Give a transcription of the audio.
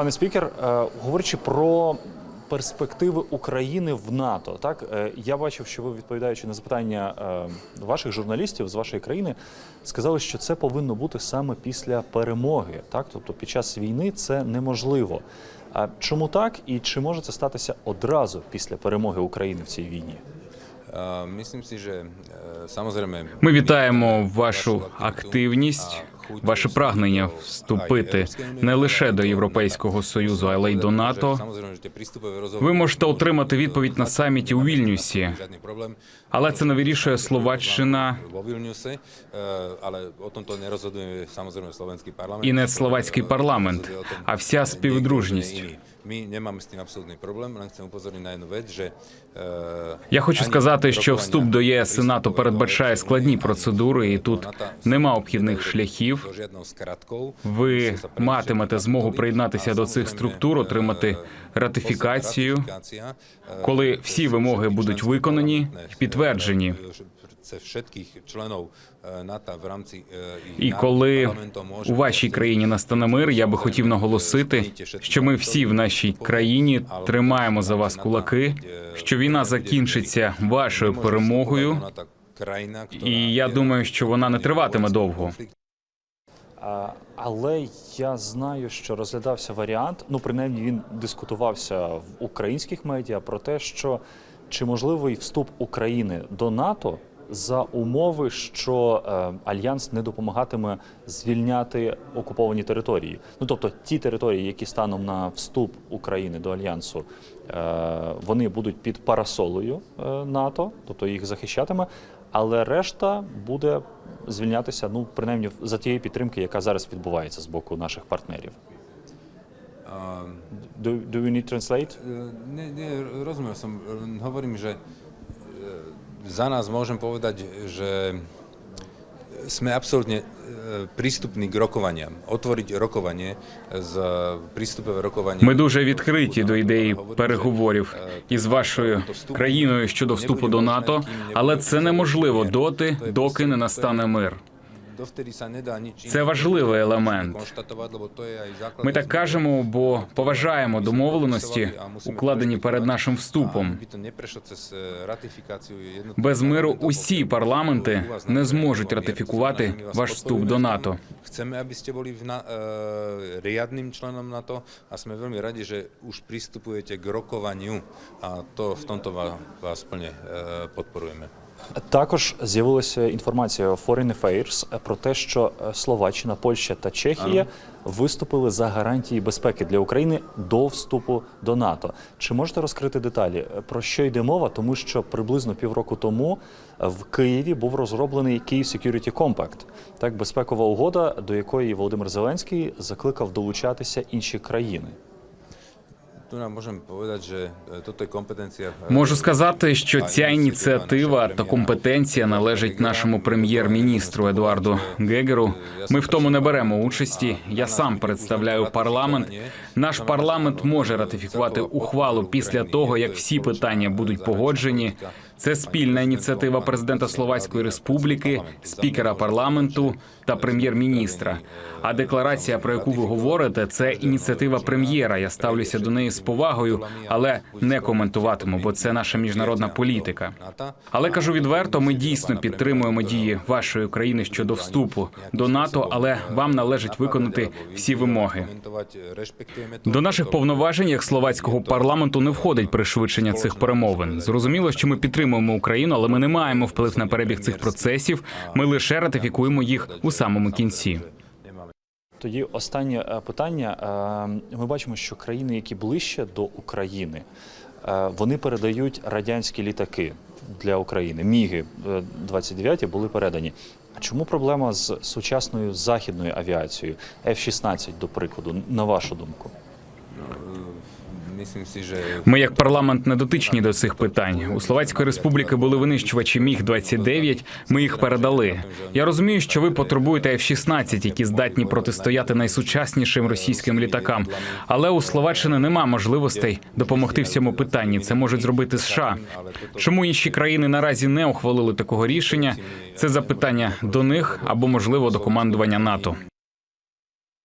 Пане спікер, е, говорячи про перспективи України в НАТО, так е, я бачив, що ви відповідаючи на запитання е, ваших журналістів з вашої країни, сказали, що це повинно бути саме після перемоги. Так, тобто під час війни це неможливо. А чому так і чи може це статися одразу після перемоги України в цій війні? Ми вітаємо вашу активність, ваше прагнення вступити не лише до Європейського союзу, але й до НАТО. Ви можете отримати відповідь на саміті у Вільнюсі, але це не вирішує Словаччина і не словацький парламент, а вся співдружність. Ми не маємо з тим абсолютний проблем, на одну вещь, що Я хочу сказати, що вступ до ЄС і НАТО передбачає складні процедури, і тут нема обхідних шляхів. Кратков. Ви матимете змогу приєднатися до цих структур, отримати ратифікацію, коли всі вимоги будуть виконані і підтверджені. Це všetkých НАТО в рамці І коли у вашій країні настане мир, я би хотів наголосити, що ми всі в нашій країні тримаємо за вас кулаки, що війна закінчиться вашою перемогою. І я думаю, що вона не триватиме довго. Але я знаю, що розглядався варіант, ну принаймні він дискутувався в українських медіа про те, що чи можливий вступ України до НАТО за умови, що е, альянс не допомагатиме звільняти окуповані території. Ну тобто ті території, які станом на вступ України до альянсу, е, вони будуть під парасолою е, НАТО, тобто їх захищатиме. Але решта буде звільнятися, ну принаймні за тієї підтримки, яка зараз відбувається з боку наших партнерів. Do, do we need translate? Не, не, som. Hovorím, že e, za nás môžem povedať, že sme absolútne e, prístupní k rokovaniam. Otvoriť rokovanie z prístupové rokovanie. Ми дуже відкриті до ідеї переговорів із вашою країною щодо вступу до НАТО, але це неможливо доти, доки не настане мир. Це важливий елемент. Ми так кажемо, бо поважаємо домовленості, укладені перед нашим вступом. E, Без миру усі парламенти не зможуть ратифікувати ваш вступ до. НАТО. Chceme, aby ste boli v na, e, riadnym členom NATO a sme veľmi radi, že už pristupujete k rokovaniu a to v tomto vás, vás plne e, podporujeme. Також з'явилася інформація Foreign Affairs про те, що е, Словаччина, Польща та Чехія виступили за гарантії безпеки для України до вступу до НАТО. Чи можете розкрити деталі Е, про що йде мова? Тому що приблизно півроку тому е, в Києві був розроблений Київ Security Compact, так безпекова угода, до якої Володимир Зеленський закликав долучатися інші країни. Можу сказати, що ця ініціатива та компетенція належить нашому прем'єр-міністру Едуарду Гегеру. Ми в тому не беремо участі. Я сам представляю парламент. Наш парламент може ратифікувати ухвалу після того, як всі питання будуть погоджені. Це спільна ініціатива президента Словацької республіки, спікера парламенту та прем'єр-міністра. А декларація, про яку ви говорите, це ініціатива прем'єра. Я ставлюся до неї з повагою, але не коментуватиму, бо це наша міжнародна політика. Але кажу відверто, ми дійсно підтримуємо дії вашої країни щодо вступу до НАТО, але вам належить виконати всі вимоги. До наших повноважень як словацького парламенту не входить пришвидшення цих перемовин. Зрозуміло, що ми підтримуємо Україну, але ми не маємо вплив на перебіг цих процесів. Ми лише ратифікуємо їх у самому кінці. Тоді останнє е, питання. Е, Ми бачимо, що країни, які ближче до України, е, вони передають радянські літаки для України. Міги е, 29 були передані. А чому проблема з сучасною західною авіацією F-16, до прикладу, на вашу думку? Ми, як парламент, не дотичні до цих питань. У Словацької республіки були винищувачі міг 29 Ми їх передали. Я розумію, що ви потребуєте F-16, які здатні протистояти найсучаснішим російським літакам. Але у Словаччини нема можливостей допомогти в цьому питанні. Це можуть зробити США. Чому інші країни наразі не ухвалили такого рішення? Це запитання до них або можливо до командування НАТО.